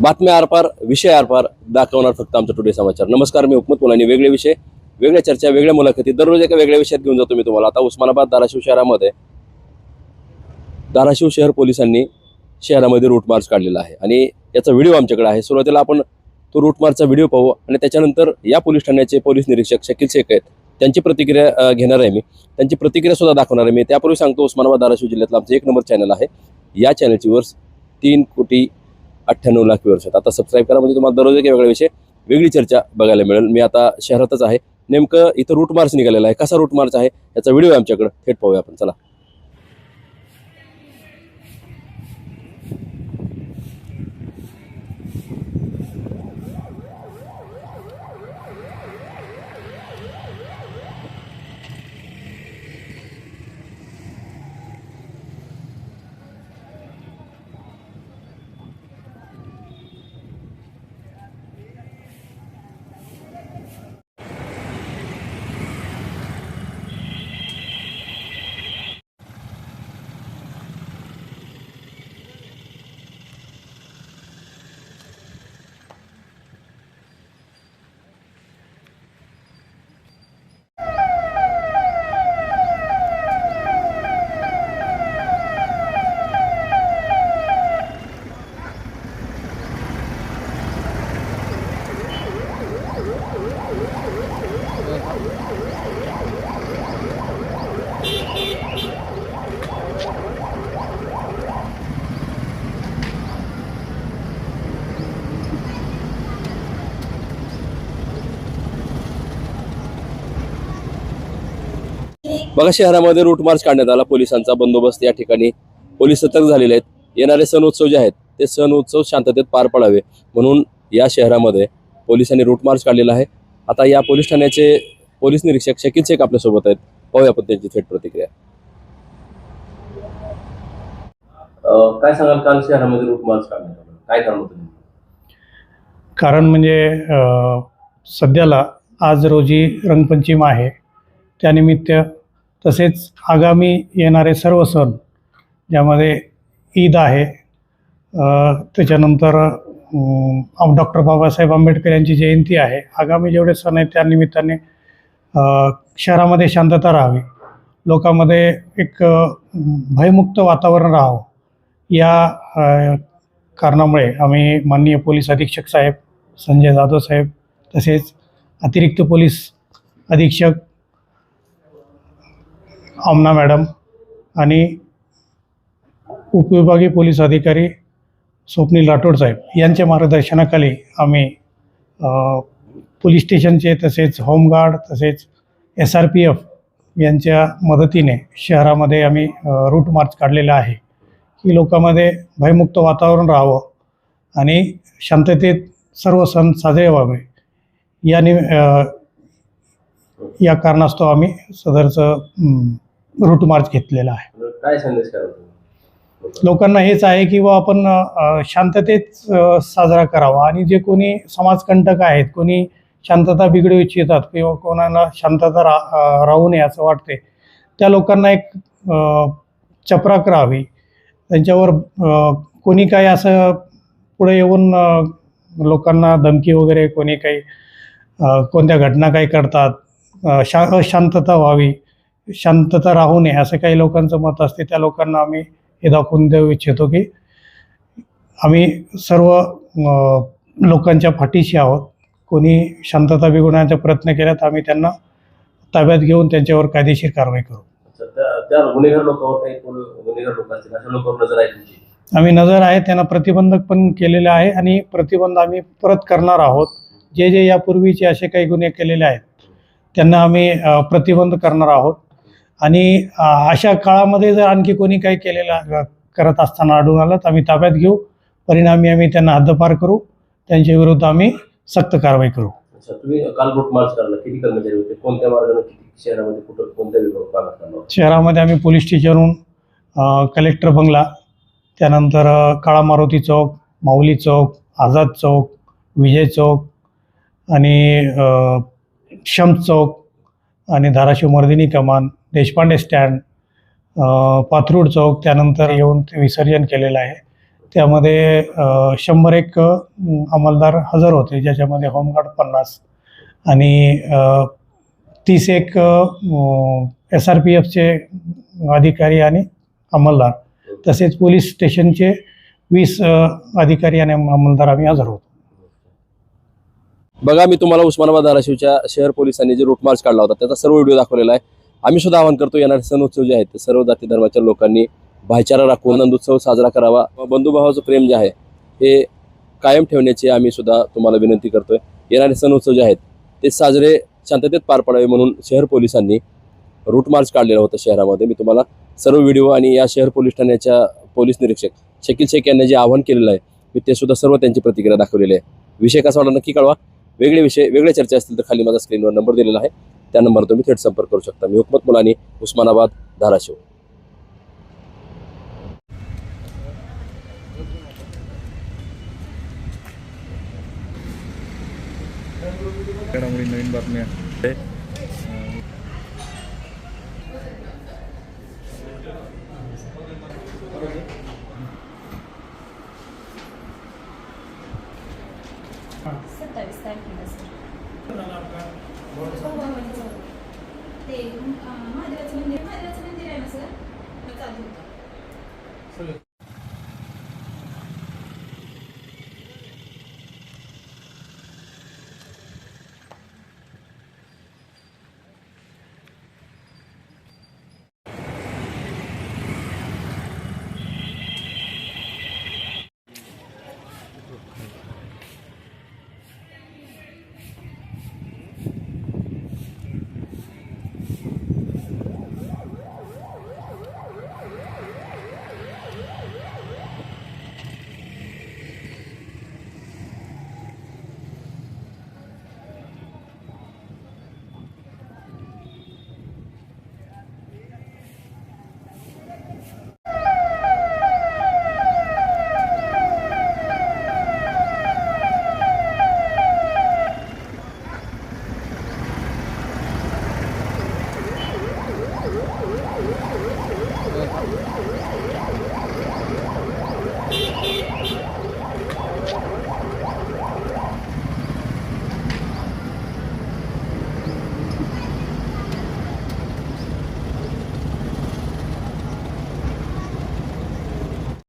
बातम्या आरपार विषय आरपार दाखवणार फक्त आमचा टुडे समाचार नमस्कार मी हुकमत मुलांनी वेगळे विषय वेगळ्या चर्चा वेगळ्या मुलाखती. दररोज एका वेगळ्या विषयात घेऊन जातो मी तुम्हाला. आता उस्मानाबाद धाराशिव शहरामध्ये धाराशिव शहर पोलिसांनी शहरामध्ये रूट मार्च काढलेला आहे. आणि याचा व्हिडिओ आमच्याकडे आहे. सुरुवातीला आपण तो रूट मार्चचा व्हिडिओ पाहू आणि त्याच्यानंतर या पोलीस ठाण्याचे पोलीस निरीक्षक शकील शेख आहेत. त्यांची प्रतिक्रिया घेणार आहे मी. त्यांची प्रतिक्रिया सुद्धा दाखवणार आहे मी. त्यापूर्वी सांगतो उस्मानाबाद धाराशिव जिल्ह्यातलं आमचं एक नंबर चॅनल आहे. या चॅनलची वर्ष तीन कोटी अठ्ठ्याण्णव लाख व्ह्यूअर्स आहेत. आता सबस्क्राईब करा म्हणजे तुम्हाला दररोज एक वेगळा विषय वेगळी चर्चा बघायला मिळेल. मी आता शहरातच आहे. नेमकं इथं रूट मार्च निघालेला आहे. कसा रूट मार्च आहे? याचा व्हिडिओ आमच्याकडे. थेट पाहूया आपण. चला. बघा शहरामध्ये रूट मार्च काढण्यात आला. पोलिसांचा बंदोबस्त या ठिकाणी. पोलीस सतर्क झालेले आहेत. येणारे सण उत्सव जे आहेत ते सण उत्सव शांततेत पार पडावे. म्हणून या शहरामध्ये पोलिसांनी रूट मार्च काढलेला आहे. आता या पोलीस ठाण्याचे पोलीस निरीक्षक शकील शेख आपल्यासोबत आहेत. पाहूया आपण त्यांची थेट प्रतिक्रिया. काय सांगाल काल शहरामध्ये रूट मार्च काढण्यात आला? काय कारण होतं कारण म्हणजे सध्याला आज रोजी रंगपंचमी आहे. त्यानिमित्त तसेच आगामी येणारे सर्व सण ज्यामध्ये ईद आहे त्याच्यानंतर डॉक्टर बाबासाहेब आंबेडकर यांची जयंती आहे. आगामी जेवढे सण आहेत त्यानिमित्ताने शहरामध्ये शांतता राहावी. लोकांमध्ये एक भयमुक्त वातावरण राहावं. या कारणामुळे आम्ही माननीय पोलीस अधीक्षक साहेब संजय जाधव साहेब तसेच अतिरिक्त पोलीस अधीक्षक आमना मॅडम आणि उपविभागीय पोलीस अधिकारी स्वप्नील राठोड साहेब यांच्या मार्गदर्शनाखाली आम्ही पोलीस स्टेशनचे तसेच होमगार्ड तसेच एस आर पी एफ यांच्या मदतीने शहरामध्ये आम्ही रूट मार्च काढलेला आहे. की लोकांमध्ये भयमुक्त वातावरण राहावं आणि शांततेत सर्व सण साजरे व्हावे. या नि या कारणास्तव आम्ही सदरचं रूट मार्च घेतलेलं आहे. काय संदेश लोकांना हेच आहे की बा आपण शांततेत साजरा करावा आणि जे कोणी समाजकंटक आहेत कोणी शांतता बिघडू इच्छितात किंवा कोणाला शांतता रा राहू नये असं वाटते त्या लोकांना एक चपराक राहावी. त्यांच्यावर कोणी काही असं पुढे येऊन लोकांना धमकी वगैरे कोणी काही कोणत्या घटना काही करतात शा अशांतता व्हावी. शांतता राहू नये असं काही लोकांचं मत असते. त्या लोकांना आम्ही हे दाखवून देऊ इच्छितो की आम्ही सर्व लोकांच्या पाठीशी आहोत. कोणी शांतता बिघडवण्याचा प्रयत्न केला तर आम्ही त्यांना ताब्यात घेऊन त्यांच्यावर कायदेशीर कारवाई करू. आम्ही नजर आहे त्यांना प्रतिबंधक पण केलेले आहे आणि प्रतिबंध आम्ही परत करणार आहोत. जे जे यापूर्वीचे असे काही गुन्हे केलेले आहेत त्यांना आम्ही प्रतिबंध करणार आहोत. आणि अशा काळामध्ये जर आणखी कोणी काही केलेलं करत असताना आढळून आलं तर आम्ही ताब्यात घेऊ. परिणामी आम्ही त्यांना हद्दपार करू. त्यांच्या विरुद्ध आम्ही सक्त कारवाई करू. अच्छा तुम्ही काल रूट मार्च काढला किती कर्मचारी होते? कोणत्या मार्गाने किती शहरामध्ये कुठं कोणत्या विभाग? शहरामध्ये आम्ही पोलीस स्टेशनहून कलेक्टर बंगला त्यानंतर काळा मारुती चौक माऊली चौक आझाद चौक विजय चौक आणि अ, शम्स चौक आणि धाराशिव मर्दिनी कमान देशपांडे स्टँड पाथरूड चौक त्यानंतर येऊन ते विसर्जन केलेलं आहे. त्यामध्ये शंभर एक अंमलदार हजर होते ज्याच्यामध्ये होमगार्ड पन्नास आणि तीस एक एस आर पी एफचे अधिकारी आणि अंमलदार. तसेच पोलीस स्टेशनचे वीस अधिकारी आणि अंमलदार आम्ही हजर होतो. बघा मी तुम्हाला उस्मानाबाद धाराशिवच्या शहर पोलिसांनी जे रूट मार्च काढला होता त्याचा सर्व व्हिडिओ दाखवलेला आहे. आम्ही सुद्धा आवाहन करतो येणारे सण उत्सव जे आहेत ते सर्व जाती धर्माच्या लोकांनी भाईचारा राखून आनंद उत्सव साजरा करावा. बंधुभावाचं प्रेम जे आहे हे कायम ठेवण्याची आम्ही सुद्धा तुम्हाला विनंती करतोय. येणारे सण उत्सव जे आहेत ते साजरे शांततेत पार पडावे म्हणून शहर पोलिसांनी रूट मार्च काढलेलं होतं शहरामध्ये. मी तुम्हाला सर्व व्हिडिओ आणि या शहर पोलीस ठाण्याच्या पोलीस निरीक्षक शकील शेख यांनी जे आवाहन केलेलं आहे मी ते सुद्धा सर्व त्यांची प्रतिक्रिया दाखवलेली आहे. विषय कसा वाटला नक्की कळवा. वेगळे विषय वेगळे चर्चा असतील तर खाली माझा स्क्रीनवर नंबर दिलेला आहे. त्या नंबरवर तुम्ही थेट संपर्क करू शकता. मी हुकमत मुलानी उस्मानाबाद धाराशिव. घडामोडी नवीन बातम्या तारखेला सर ते अं, महादेवाचं मंदिर महादेवाचं मंदिर आहे ना सर चालू होतं